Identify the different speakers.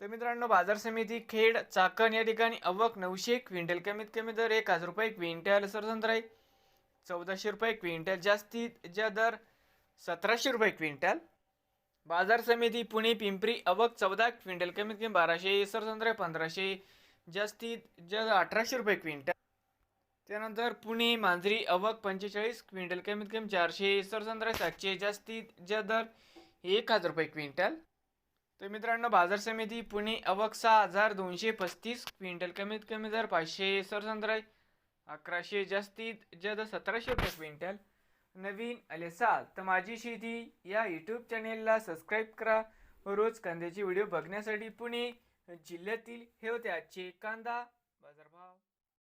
Speaker 1: तर मित्रांनो बाजार समिती खेड चाकण या ठिकाणी अवक नऊशे क्विंटल. कमीत कमी दर एक हजार रुपये क्विंटल सरसंत्र आहे चौदाशे रुपये क्विंटल जास्तीत ज्या दर सतराशे रुपये क्विंटल. बाजार समिती पुणे पिंपरी अवक चौदा क्विंटल कमीत कमी बाराशे सरसंत्र पंधराशे जास्तीत ज्या अठराशे रुपये क्विंटल. त्यानंतर पुणे मांजरी अवक पंचेचाळीस क्विंटल कमीत कमी चारशे सरसंत्र सातशे जास्तीत ज्या दर एक हजार रुपये क्विंटल. तर मित्रांनो बाजार समिती पुणे अवक सहा हजार दोनशे पस्तीस क्विंटल कमीत कमी दर पाचशे सरसंत्र अकराशे जास्तीत जद सतराशे रुपये क्विंटल. नवीन आले साल तर माझी शेती या यूट्यूब चॅनेलला सबस्क्राईब करा. व रोज कांद्याचे व्हिडिओ बघण्यासाठी पुणे जिल्ह्यातील हे होते आजचे कांदा बाजारभाव.